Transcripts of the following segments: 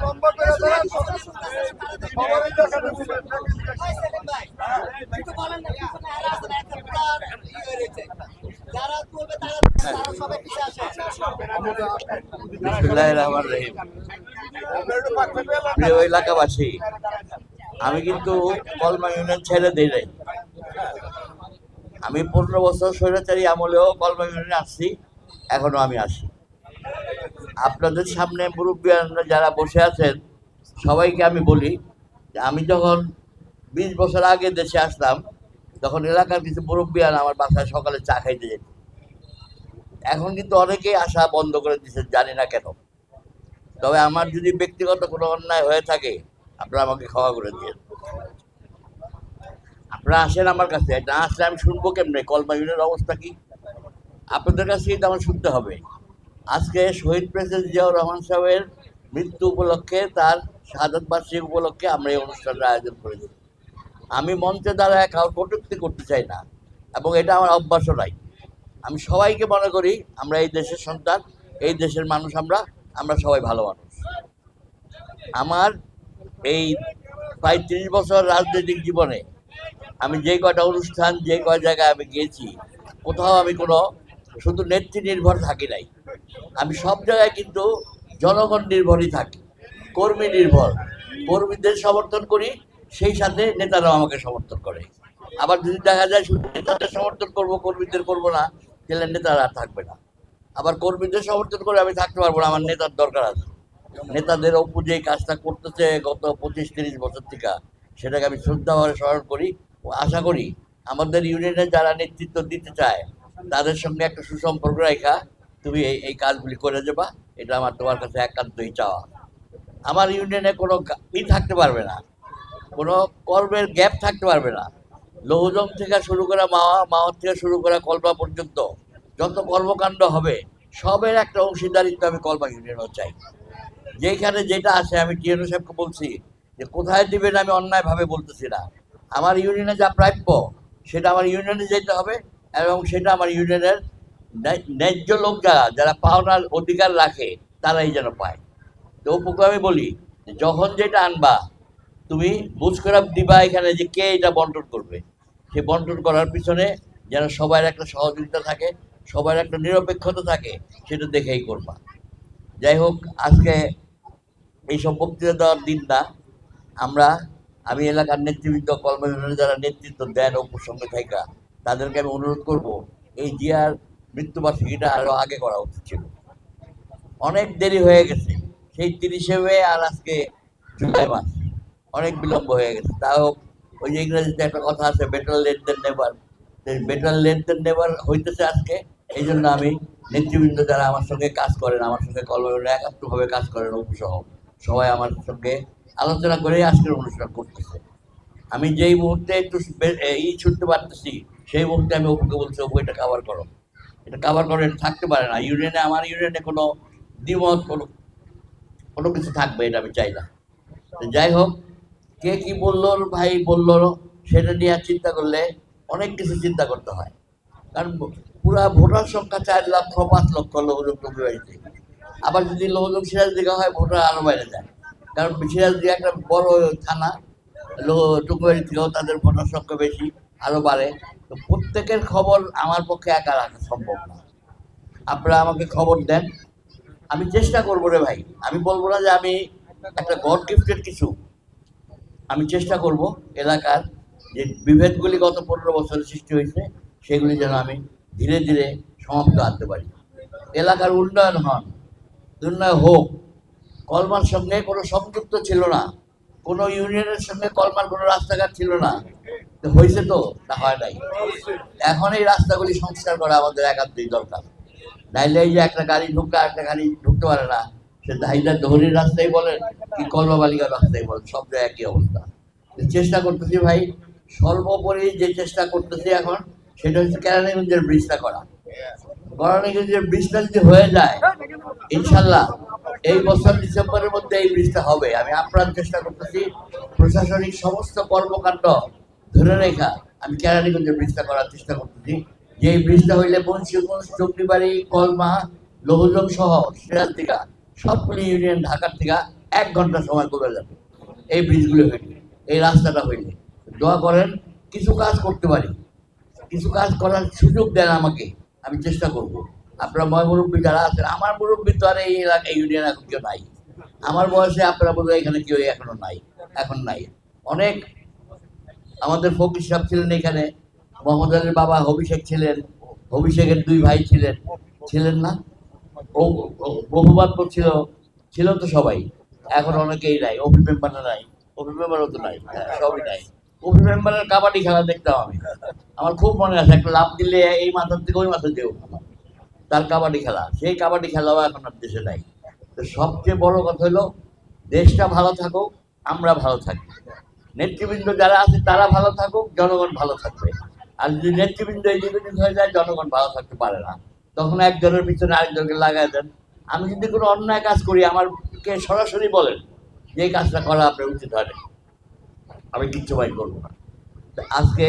লম্বা করে ধরেন সবারই হয়ে প্রিয় এলাকাবাসী আমি কিন্তু কলমা ইউনিয়ন ছেড়ে দিই নাই। আমি পনেরো বছর স্বৈরাচারী আমলেও কলমা ইউনিয়নে আসছি এখনও আমি আসি। আপনাদের সামনে মুরব্বীরা যারা বসে আছেন, সবাইকে আমি বলি, যে আমি যখন বিশ বছর আগে দেশে আসলাম তখন এলাকার কিছু মুরব্বীয়ান আমার বাসায় সকালে চা খাইতে যেত। এখন কিন্তু অনেকেই আসা বন্ধ করে দিচ্ছে জানি না কেন। তবে আমার যদি ব্যক্তিগত কোনো অন্যায় হয়ে থাকে, আপনারা আমাকে ক্ষমা করে দিয়ে আপনারা আসেন আমার কাছে, না আসলে আমি শুনব কেমনে? কলমা ইউনিয়নের অবস্থা কি? আপনাদের কাছে তো আমার শুনতে হবে। আজকে শহীদ প্রেসিডেন্ট জিয়াউর রহমান সাহেবের মৃত্যু উপলক্ষে, তার শাহাদত বার্ষিক উপলক্ষে আমরা এই অনুষ্ঠানের আয়োজন করেছি। আমি মঞ্চে দাঁড়ায় কাউ কটুক্তি করতে চাই না, এবং এটা আমার অভ্যাসও নাই আমি সবাইকে মনে করি, আমরা এই দেশের সন্তান, এই দেশের মানুষ আমরা আমরা সবাই ভালো মানুষ। আমার এই প্রায় ত্রিশ বছর রাজনৈতিক জীবনে আমি যে কয়টা অনুষ্ঠান, যে কয় জায়গায় আমি গিয়েছি, কোথাও আমি কোনো শুধু নেত্রী নির্ভর থাকি নাই। আমি সব জায়গায় কিন্তু জনগণ নির্ভরই থাকি, কর্মী নির্ভর। কর্মীদের সমর্থন করি, সেই সাথে নেতারাও আমাকে সমর্থন করে। আবার যদি দেখা যায় শুধু নেতাদের সমর্থন করব, কর্মীদের করব না, তাহলে নেতারা আর থাকবে না। আবার কর্মীদের সমর্থন করে আমি থাকতে পারব না, আমার নেতার দরকার আছে। নেতাদের অপু যে কাজটা করতেছে গত পঁচিশ তিরিশ বছর থেকে, সেটাকে আমি শ্রদ্ধাভাবে স্মরণ করি ও আশা করি আমাদের ইউনিয়নে যারা নেতৃত্ব দিতে চায়, তাদের সঙ্গে একটা সুসম্পর্ক রেখা তুমি এই এই কাজগুলি করে যাবা, এটা আমার তোমার কাছে একান্তই চাওয়া। আমার ইউনিয়নে কোনো ই থাকতে পারবে না, কোনো কর্মের গ্যাপ থাকতে পারবে না। লৌজং থেকে শুরু করে মাওয়া, মাওয়ার থেকে শুরু করে কলমা পর্যন্ত যত কর্মকাণ্ড হবে, সবের একটা অংশীদারিত্ব আমি কলমা ইউনিয়নও চাই। যেখানে যেটা আছে, আমি টিএনও সাহেবকে বলছি যে, কোথায় দিবেন আমি অন্যায়ভাবে বলতেছি না। আমার ইউনিয়নে যা প্রাপ্য, সেটা আমার ইউনিয়নে যেতে হবে এবং সেটা আমার ইউনিয়নের ন্যায্য লোক যারা যারা পাওনার অধিকার রাখে, তারাই যেন পায়। তো অপুকে আমি বলি, যখন যেটা আনবা, তুমি করে দিবা এখানে যে কে এটা বন্টন করবে। সে বন্টন করার পিছনে যেন সবার একটা সহযোগিতা থাকে, সবার একটা নিরপেক্ষতা থাকে, সেটা দেখেই করবা। যাই হোক, আজকে এইসব বক্তৃতা দেওয়ার দিন না। আমরা, আমি এলাকার নেতৃবৃন্দ কর্মজীবনে যারা নেতৃত্ব দেন, অপুর সঙ্গে থাকা তাদেরকে আমি অনুরোধ করব, এই জিয়ার মৃত্যুবার্ষিকীটা আরও আগে করা উচিত ছিল। অনেক দেরি হয়ে গেছে। সেই তিরিশে মে আর আজকে জুলাই মাস। অনেক বিলম্ব হয়ে গেছে। তা হোক, ওই যে ইংরেজিতে একটা কথা আছে বেটার লেট দেন নেবার বেটার লেট দেন নেবার হইতেছে আজকে। এই জন্য আমি নেতৃবৃন্দ যারা আমার সঙ্গে কাজ করেন, আমার সঙ্গে কলমে একাত্মভাবে কাজ করেন অপুসহ সবাই আমার সঙ্গে আলোচনা করে আজকের অনুষ্ঠান করতেছে। আমি যেই মুহূর্তে একটু ই ছুটতে পারতেছি, সেই মুহূর্তে আমি অপুকে বলছি, অপু, এটা কাভার করো। এটা কাভার করে থাকতে পারে না। ইউনিয়নে আমার ইউনিয়নে কোনো দ্বিমত, কোনো কোনো কিছু থাকবে এটা আমি চাই না। যাই হোক, কে কি বলল, ভাই বলল, সেটা নিয়ে আর চিন্তা করলে অনেক কিছু চিন্তা করতে হয়। কারণ পুরা ভোটার সংখ্যা চার লক্ষ, পাঁচ লক্ষ লোকজন বাড়িতে। আবার যদি লোকজন সিরাজ দিঘা হয়, ভোটার আরও বাইরে যায়। কারণ সিরাজ দিঘা একটা বড় থানা, লোক টুকুবাড়ি থেকেও তাদের ভোটার সংখ্যা বেশি। আরও বাড়ে। তো প্রত্যেকের খবর আমার পক্ষে একা রাখা সম্ভব না। আপনারা আমাকে খবর দেন। আমি চেষ্টা করব রে ভাই। আমি বলব না যে আমি একটা গড গিফটেড কিছু। আমি চেষ্টা করব এলাকার যে বিভেদগুলি গত পনেরো বছরে সৃষ্টি হয়েছে, সেগুলি যেন আমি ধীরে ধীরে সমাপ্ত আনতে পারি। এলাকার উন্নয়ন হন উন্নয়ন হোক। কলমার সঙ্গে কোনো সংযুক্ত ছিল না। কোনো ইউনিয়নের সঙ্গে কলমার কোনো রাস্তাঘাট ছিল না। হয়েছে তো তা হয় নাই। এখন এই রাস্তাগুলি সংস্কার করা আমাদের একান্তই দরকার। নাইলে এই যে একটা গাড়ি ঢুকতে একটা গাড়ি ঢুকতে পারে না, সে দাহিদার দহরির রাস্তায় বলেন কি কলমা বালিকার রাস্তায় বলেন, সব জায়গায় একই অবস্থা। চেষ্টা করতেছি ভাই, সর্বোপরি যে চেষ্টা করতেছি এখন, সেটা হচ্ছে কেরানীগঞ্জের ব্রিজটা করা। কেরানীগঞ্জের ব্রিজটা যদি হয়ে যায়, ইনশাল্লাহ এই বছর ডিসেম্বরের মধ্যে এই ব্রিজটা হবে। আমি আপ্রাণ চেষ্টা করতেছি, প্রশাসনিক সমস্ত কর্মকাণ্ড ধরে রেখা, আমি কেরানীগঞ্জের ব্রিজটা করার চেষ্টা করতেছি। যে এই ব্রিজটা হইলে বংশীগঞ্জ, চকরিবাড়ি, কলমা, লৌহজং সহ সিরাজ থেকে সবগুলি ইউনিয়ন ঢাকার থেকে এক ঘণ্টা সময় করে যাবে। এই ব্রিজগুলো হইলে, এই রাস্তাটা হইলে। দোয়া করেন, কিছু কাজ করতে পারি। কিছু কাজ করার সুযোগ দেন আমাকে, আমি চেষ্টা করব। আপনারা ময় মুরব্বী যারা আছেন, আমার মুরব্বী তো আর এই এলাকায় ইউনিয়ন এখন কেউ নাই। আমার বয়সে আপনারা বোধ এখানে কেউ এখনও নাই, এখন নাই। অনেক আমাদের ফকির সাহেব ছিলেন এখানে মোহাম্মদ আলীর বাবা অভিষেক ছিলেন অভিষেকের দুই ভাই ছিলেন। ছিলেন না? ও বহুবাদ ছিল ছিল তো সবাই। এখন অনেকেই নাই অভি মেম্বাররা নাই। অভি মেম্বারও তো নাই। হ্যাঁ, সবই নাই। অভি মেম্বারের কাবাডি খেলা দেখতাম আমি। আমার খুব মনে আছে একটা লাভ দিলে এই মাথার থেকে ওই মাথার দিয়েও তার কাবাডি খেলা সেই কাবাডি খেলাও এখন আর দেশে নাই। তো সবচেয়ে বড় কথা হলো দেশটা ভালো থাকুক আমরা ভালো থাকি। নেতৃবৃন্দ যারা আছে, তারা ভালো থাকুক, জনগণ ভালো থাকবে। আর যদি নেতৃবৃন্দ এদিকে হয়ে যায়, জনগণ ভালো থাকতে পারে না। তখন একজনের পিছনে আরেকজনকে লাগাই দেন। আমি যদি কোনো অন্যায় কাজ করি আমারকে সরাসরি বলেন যে কাজটা করা আপনার উচিত হয় আমি কিচ্ছু বাইর করব না। আজকে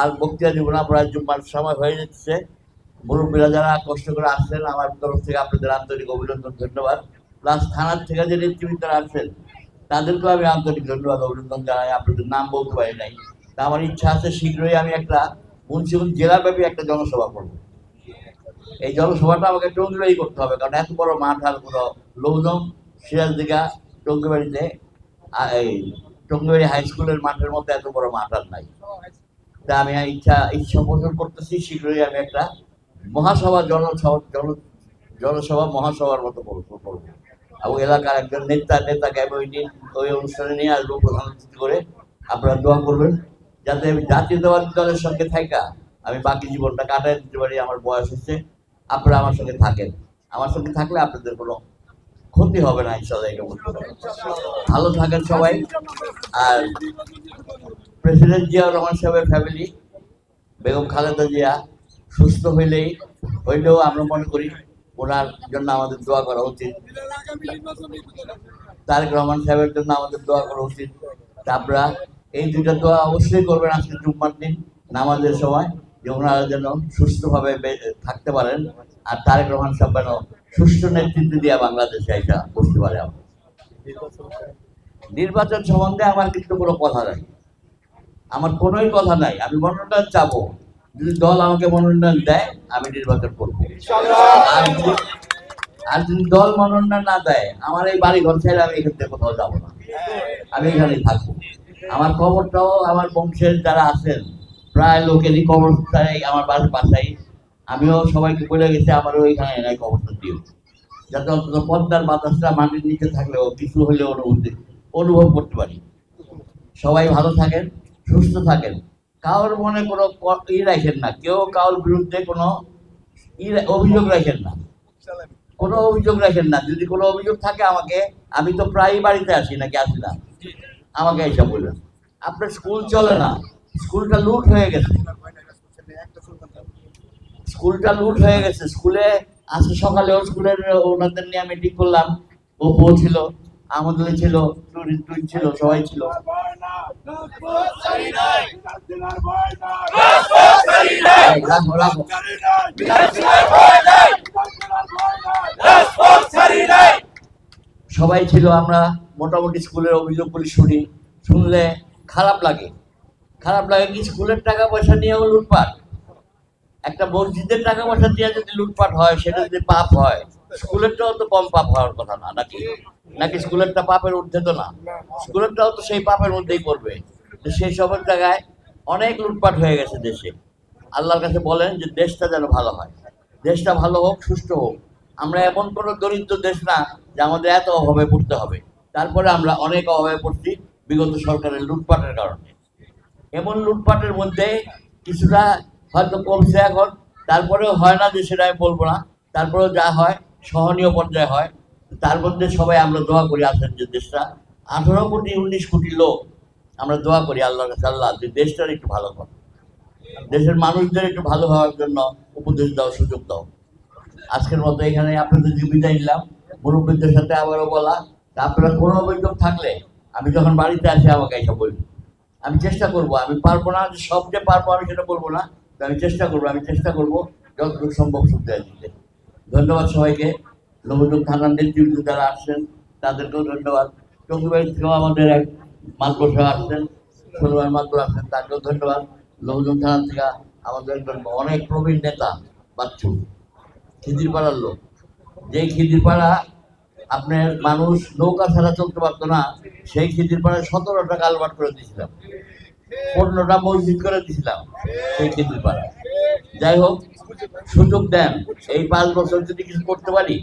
আর বক্তৃতা দিব না, প্রায় জুম্মার সময় হয়ে যাচ্ছে। মুরব্বীরা যারা কষ্ট করে আসছেন, আমার তরফ থেকে আপনাদের আন্তরিক অভিনন্দন, ধন্যবাদ। প্লাস থানার থেকে যে নেতৃবৃন্দরা আসছেন তাদেরকেও আমি আন্তরিক ধন্যবাদ, অভিনন্দন জানাই, আপনাদের নাম বলতে পারি নাই। তা আমার ইচ্ছা আছে শীঘ্রই আমি একটা মুন্সিগঞ্জ জেলাব্যাপী একটা জনসভা করব। এই জনসভাটা আমাকে টঙ্গিবাড়ি করতে হবে, কারণ এত বড় মাঠ আর কোনো লোকজন সিরাজ দিঘা টঙ্গিবাড়িতে এই টঙ্গিবাড়ি হাই স্কুলের মাঠের মধ্যে এত বড় মাঠ আর নাই। তা আমি ইচ্ছা ইচ্ছা পোষণ করতেছি, শীঘ্রই আমি একটা মহাসভা, জনসভা, জন, জনসভা, মহাসভার মতো করব। এলাকার একজন নেতা নেতাকে আমি ওই দিন ওই অনুষ্ঠানে নিয়ে আসব প্রধান করে। আপনারা দোয়া করবেন যাতে আমি জাতীয়তাবাদী দলের সঙ্গে থাকা আমি বাকি জীবনটা কাটাই দিতে পারি, আমার বয়স হচ্ছে আপনারা আমার সঙ্গে থাকেন। আমার সঙ্গে থাকলে আপনাদের কোনো ক্ষতি হবে না ইনশাল্লাহ এটা বলতে। ভালো থাকেন সবাই। আর প্রেসিডেন্ট জিয়া রহমান সাহেবের ফ্যামিলি বেগম খালেদা জিয়া, সুস্থ হইলেই, হইলেও আমরা মনে করি ওনার জন্য আমাদের দোয়া করা উচিত। তারেক রহমান সাহেবের জন্য আমাদের দোয়া করা উচিত। আপনারা এই দুইটা দোয়া অবশ্যই করবেন আজকে জুম্মার দিন, নামাজের সময়, যে ওনারা যেন সুস্থভাবে থাকতে পারেন। আর তারেক রহমান সাহেব যেন সুষ্ঠু নেতৃত্ব দিয়ে বাংলাদেশে এটা বসতে পারে আমরা। নির্বাচন সম্বন্ধে আমার কিন্তু কোনো কথা নাই। আমার কোনোই কথা নাই। আমি মনোনয়ন চাবো যদি দল আমাকে মনোনয়ন দেয়, আমি নির্বাচন করব। আর যদি- দল মনোনয়ন না দেয়, আমার এই বাড়ি ঘর ছেড়ে আমি এখান থেকে কোথাও যাব না। আমি এখানেই থাকব। আমার খবরটাও আমার বংশের যারা আছেন, প্রায় লোকেরই চাই আমার বাড়ির বাসায় আমিও সবাইকে বলে গেছি, আমারও ওইখানে এনে খবরটা দিও। যাতে অন্তত পদ্মার বাতাসটা মাটির নিচে থাকলেও কিছু হলেও অনুভূতি অনুভব করতে পারি। সবাই ভালো থাকেন, সুস্থ থাকেন। কারোর মনে কোনো ই রাখেন না। কেউ কারোর বিরুদ্ধে কোনো ই অভিযোগ রাখেন না। কোনো অভিযোগ রাখেন না। যদি কোনো অভিযোগ থাকে আমাকে, আমি তো প্রায়ই বাড়িতে আসি নাকি আসি না আমাকে এসে বলবেন। আপনার স্কুল চলে না। স্কুলটা লুট হয়ে গেছে। স্কুলটা লুট হয়ে গেছে। স্কুলে আজকে সকালেও স্কুলের ওনাদের নিয়ে মিটিং করলাম। ও ছিল আমাদের ছিল ছিল, সবাই ছিল। সবাই ছিল, আমরা মোটামুটি স্কুলের অভিযোগগুলি শুনি। শুনলে খারাপ লাগে। খারাপ লাগে কি? স্কুলের টাকা পয়সা নিয়েও লুটপাট। একটা মসজিদের টাকা পয়সা দিয়ে যদি লুটপাট হয়, সেটা যদি পাপ হয় স্কুলেরটাও তো কম পাপ হওয়ার কথা না, নাকি? নাকি স্কুলেরটা পাপের ঊর্ধ্বে তো না? স্কুলেরটাও তো সেই পাপের মধ্যেই পড়বে। সেই সবের জায়গায় অনেক লুটপাট হয়ে গেছে দেশে। আল্লাহর কাছে বলেন যে দেশটা যেন ভালো হয়। দেশটা ভালো হোক সুস্থ হোক। আমরা এমন কোনো দরিদ্র দেশ না যে আমাদের এত অভাবে পড়তে হবে। তারপরে আমরা অনেক অভাবে পড়ছি বিগত সরকারের লুটপাটের কারণে। এমন লুটপাটের মধ্যে কিছুটা হয়তো কমছে এখন, তারপরেও হয় না যে সেটা আমি বলব না। তারপরেও যা হয় সহনীয় পর্যায়ে হয়। তার মধ্যে সবাই আমরা দোয়া করি আসেন যে দেশটা আঠারো কোটি, উনিশ কোটি লোক আমরা দোয়া করি আল্লাহর কাছে, আল্লাহ যে দেশটার একটু ভালো কর। দেশের মানুষদের একটু ভালো হওয়ার জন্য উপদেশ দাও, সুযোগ দাও। আজকের মতো এখানে আপনাদের বিদায় নিলাম। মুরব্বীদের সাথে আবারও বলা আপনারা কোনো অভিযোগ থাকলে আমি যখন বাড়িতে আসি আমাকে এসে বলব। আমি চেষ্টা করব, আমি পারব না, যে সব যে পারব আমি সেটা বলব না। আমি চেষ্টা করব, আমি চেষ্টা করব যতটুকু সম্ভব সুবিধা দিতে। ধন্যবাদ সবাইকে। নবদ্বীপ থানার নেতৃত্ব যারা আসছেন, তাদেরকেও ধন্যবাদ। টঙ্গিবাড়ি থেকেও আমাদের এক মাদ্রাসা আসছেন ষোলোবার মাদ্রাসা আসছেন, তাকেও ধন্যবাদ। লোকজন থানা থেকে আমাদের অনেক প্রবীণ নেতা, বাচ্চু, খিদিরপাড়ার লোক। যে খিদিরপাড়া আপনার মানুষ নৌকা ছাড়া চলতে পারতো না, সেই খিদিরপাড়ায় সতেরোটা কালভার্ট করে দিয়েছিলাম। পনেরোটা মসজিদ করে দিয়েছিলাম সেই খিদিরপাড়া যাই হোক, সুযোগ দেন। এই পাঁচ বছর যদি কিছু করতে পারি,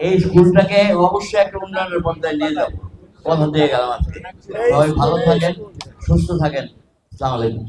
এই স্কুলটাকে অবশ্যই একটা উন্নয়নের পর্যায়ে নিয়ে যাব। কথা দিয়ে গেলাম আজকে। সবাই ভালো থাকেন, সুস্থ থাকেন। আসসালামু আলাইকুম।